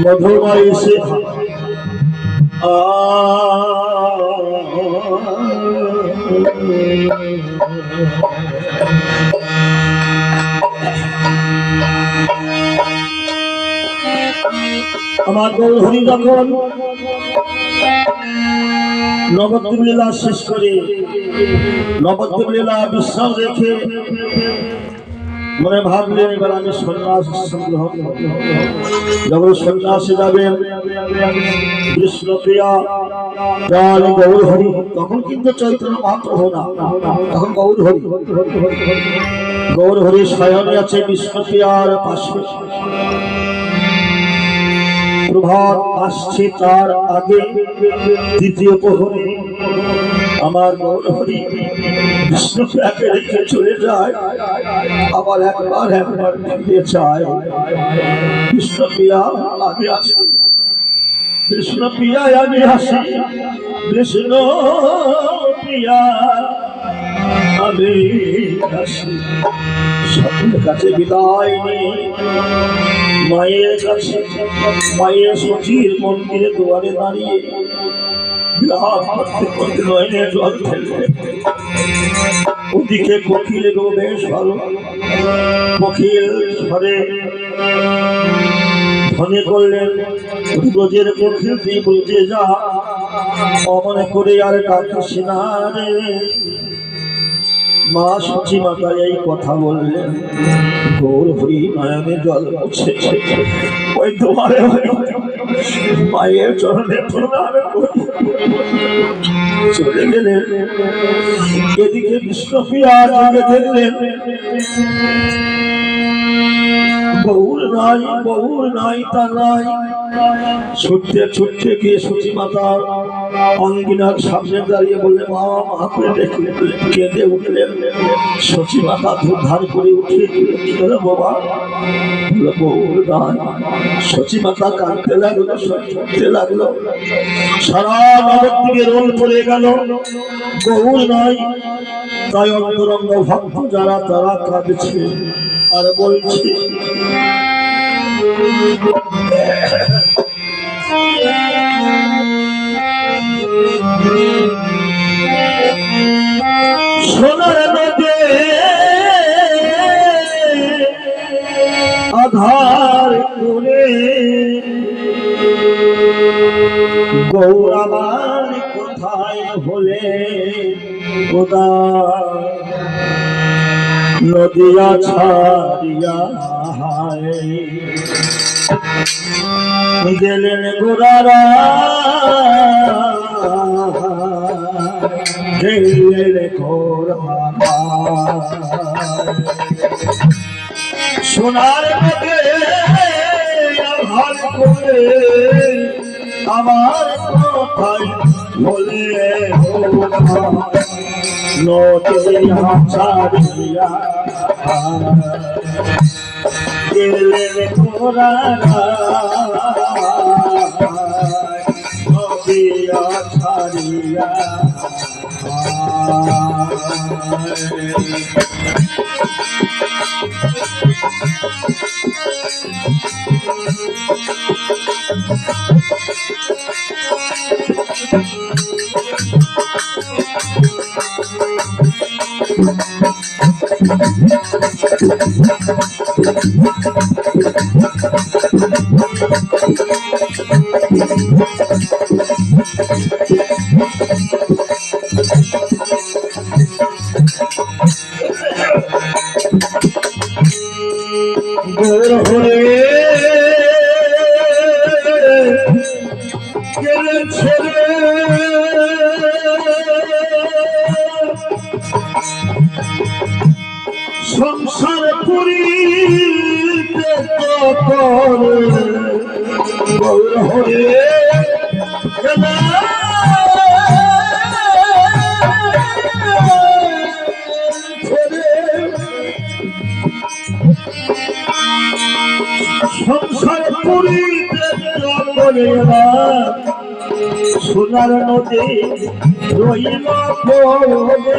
মধুময় সে আমার গৌরী যখন নবদ্বীপ লীলা শেষ করে নবদ্বীপ লীলা বিশ্রাম রেখে মনে ভাবলেন এবার আমি সন্ন্যাস গ্রহণ। যখন সন্ন্যাসে যাবেন তখন কিন্তু চৈতন্য মহাপ্রভু না, তখন গৌর হরি গৌর হরি স্বয়ং আছে বিষ্ণুপ্রিয়ার পাশে। প্রভাত আসছে তার আগে তৃতীয় প্রহরে। আমার গৌরহরি বিষ্ণুপ্রিয়াকে রেখে চলে যায়, আবার একবার একবার ফিরে যায়। বিষ্ণুপ্রিয়া আমি আসি কৃষ্ণপ্রিয়া আমি আসি কৃষ্ণ প্রিয়া, আমি আসি সকলের কাছে বিদায় মায়ের কাছে, মায়ের সচির মন্দিরে দুয়ারে দাঁড়িয়ে নয়নে জল ওদিকে কোকিল রোবে স্বর কোকিল স্বরে ধ্বনি করলেন ব্রজের কোকিল, তুই ব্রজে যা। অমনে করে আর ডাকিস না রে। মা সচি মাতা এই কথা বললেন। গৌর হরি নয়নে জল মুছে ওই দুয়ারে মায়ের চরণে প্রণাম। চলে গেলেন। এদিকে আগে দেখলেন। বহুর নাই বহুর নাই তা নাই ছুটতে ছুটতে গিয়ে সচি মাতার অঙ্গিনার সামনে দাঁড়িয়ে বললে, মা মা করে কেঁদে উঠলেন। সচি মাতা ধুধার করে উঠে বাবা? বলল বহুর নাই সচি মাতা কাঁদতে লাগল ছুটতে লাগল। সারা নবদ্বীপে রোল পড়ে গেল। বহুর নাই তাই অন্তরঙ্গ ভক্ত যারা, তারা কাঁদছে। আর বলছে। সোনার নদে। আধার করে গৌরাবার কোথায় হলে? গোদা নদিয়া ছাড়িয়া গেলেন গোরারা। গেলেন গোরারা। সোনার মধ্যে আধার করে আমার কথাই বলে নদিয়া ছাড়িয়া গেলেন গোরারা নদিয়া ছাড়িয়া হয়ে গেলেন হয়ে সংসার পুরীতে করে সোনার নদী রইল পড়বে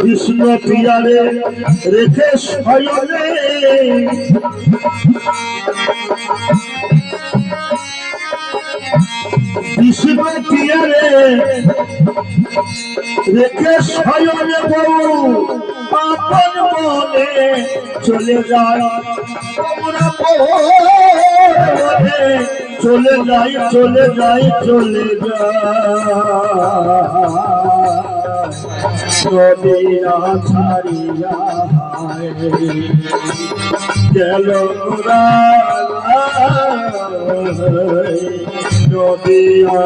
কৃষ্ণ পিয়ারে রেখে শয়নে কৃষ্ণ পিয়ারে রেখে শয়নে বউ আপন মনে চলে যায়। তোমরা চলে যাই চলে যাই চলে যাইয়া ছাড়িয়া গেল নদিয়া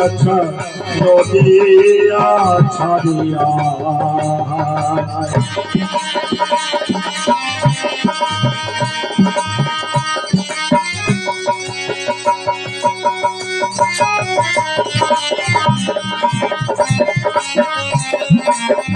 নদিয়া ছাড়িয়া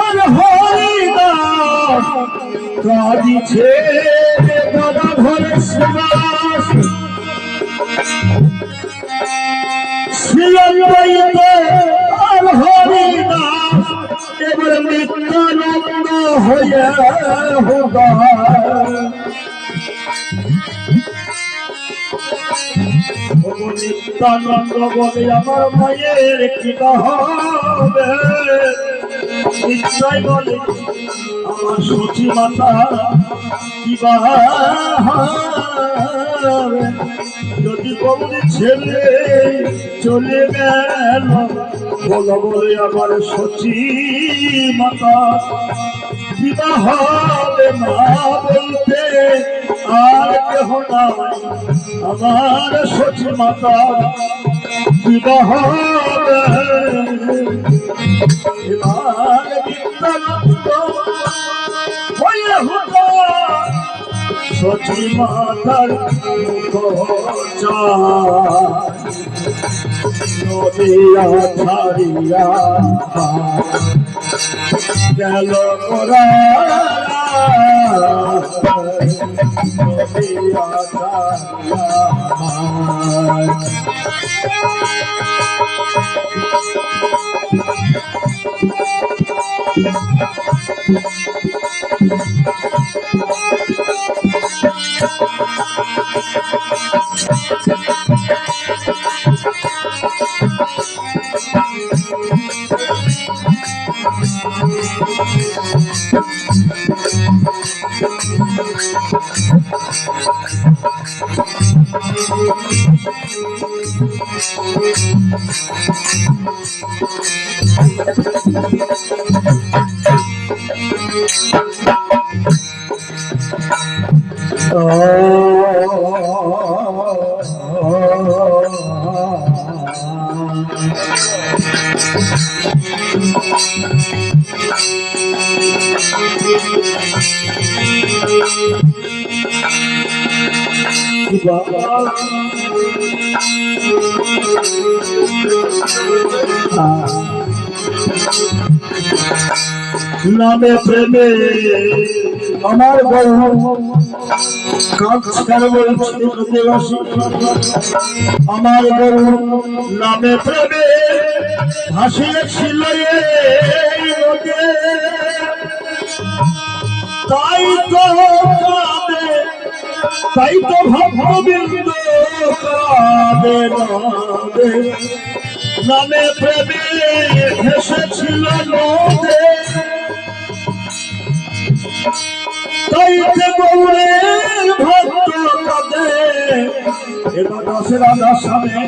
আর হরিদাস কাঁদিছে পদাধর শিবাস শ্রীয়দ্বৈত আর হরিদাস এবার নিত্যানন্দ হয়ে বলে আমার মায়ের কি হবে নিশ্চয় বলে আমার সচি মাতা কি হবে যদি কবরে ছেলে চলে গেল, বলো বলে আমার সচি মাতা কিবা হবে মা বলতে আর কেহ নাই। আমার সচি মাতা বিবাহ সচি মাতার নদিয়া ছাড়িয়া গেল মোরা। নদিয়া ছাড়িয়া Bye. নামে প্রেমে আমার বলছি আমার বড় নামে প্রেমে ভাসিয়েছিল। তাই তো তাই তো ভক্তবৃন্দ কাঁদে নামে প্রেমে ভেসেছিল নদে। তাই যে গৌরের ভক্ত কাঁদে, এবার দশের আদার সামনে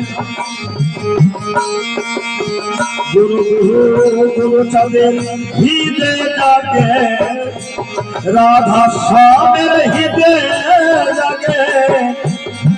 গুরু গুরু গুরু চাঁদের হিদে ডাকে রাধা স্বামীর হিদে লাগে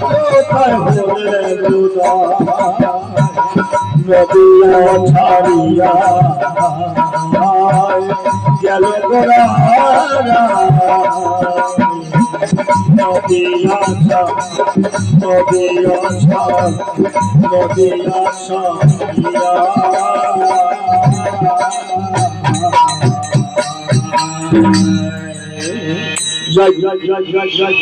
গৌরাবার কোথায় হলেন উদয় নদিয়া ছাড়িয়া গেল গোরা নদিয়া নদিয়া নদিয়া ছাড়িয়া জয় জয় জয় জয় জয় জয়